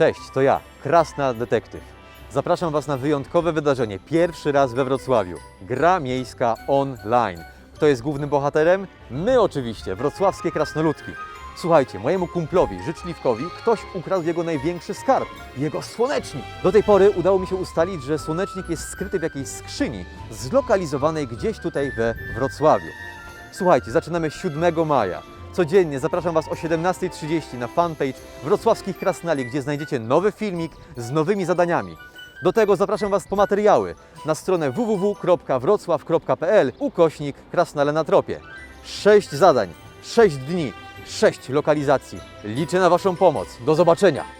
Cześć, to ja, Krasna Detektyw. Zapraszam Was na wyjątkowe wydarzenie, pierwszy raz we Wrocławiu. Gra miejska online. Kto jest głównym bohaterem? My oczywiście, wrocławskie krasnoludki. Słuchajcie, mojemu kumplowi, życzliwkowi, ktoś ukradł jego największy skarb, jego słonecznik. Do tej pory udało mi się ustalić, że słonecznik jest skryty w jakiejś skrzyni, zlokalizowanej gdzieś tutaj we Wrocławiu. Słuchajcie, zaczynamy 7 maja. Codziennie zapraszam Was o 17.30 na fanpage Wrocławskich Krasnali, gdzie znajdziecie nowy filmik z nowymi zadaniami. Do tego zapraszam Was po materiały na stronę www.wrocław.pl ukośnik Krasnale na tropie. 6 zadań, 6 dni, 6 lokalizacji. Liczę na Waszą pomoc. Do zobaczenia!